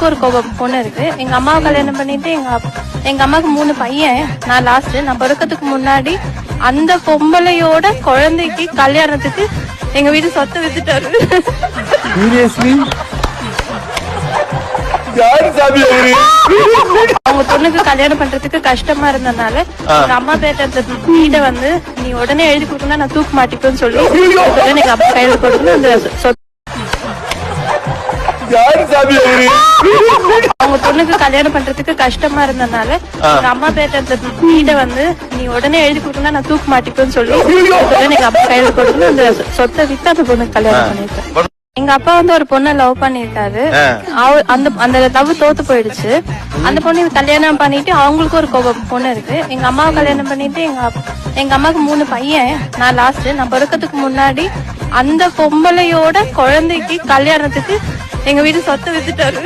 அவங்களுக்கு ஒரு பொண்ணு இருக்கு. எங்க அம்மாவை கல்யாணம் பண்ணிட்டு எங்க எங்க அம்மாவுக்கு மூணு பையன். நான் லாஸ்ட் நான் பிறக்கிறதுக்கு முன்னாடி அந்த பொம்பளையோட குழந்தைக்கு கல்யாணத்துக்கு எங்க வீட்டு சொத்தை வித்துட்டாரு. அவங்க பொண்ணுக்கு கல்யாணம் பண்றதுக்கு கஷ்டமா இருந்தனால எங்க அம்மா பேட்ட அந்த வீடை வந்து நீ உடனே எழுதி கொடுக்கணும் நான் தூக்கு மாட்டிப்பேன்னு சொல்லி உடனே எங்க அப்பா கையில கொடுக்கணும் அந்த அவங்க பொண்ணுக்கு கல்யாணம் பண்றதுக்கு கஷ்டமா இருந்தனால எங்க அம்மா பேட்ட அந்த வீடை வந்து நீ உடனே எழுதி கொடுக்கணும் நான் தூக்கு மாட்டிப்பேன்னு சொல்லி உடனே எங்க அப்பா கையில கொடுக்கணும் அந்த சொத்தை வித்து அந்த பொண்ணுக்கு கல்யாணம் பண்ணிருக்கேன் எங்க அப்பா வந்து ஒரு பொண்ணை லவ் அவ- அந்த அந்த லவ் தோத்து போயிடுச்சு. அந்த பொண்ணு கல்யாணம் பண்ணிட்டு அவங்களுக்கு ஒரு பொண்ணு இருக்கு. எங்க அம்மாவை கல்யாணம் பண்ணிட்டு எங்க எங்க அம்மாவுக்கு மூணு பையன். நான் லாஸ்ட் நான் பிறக்கிறதுக்கு முன்னாடி அந்த பொம்பளையோட குழந்தைக்கு கல்யாணத்துக்கு எங்க வீட்டு சொத்தை வித்துட்டாரு.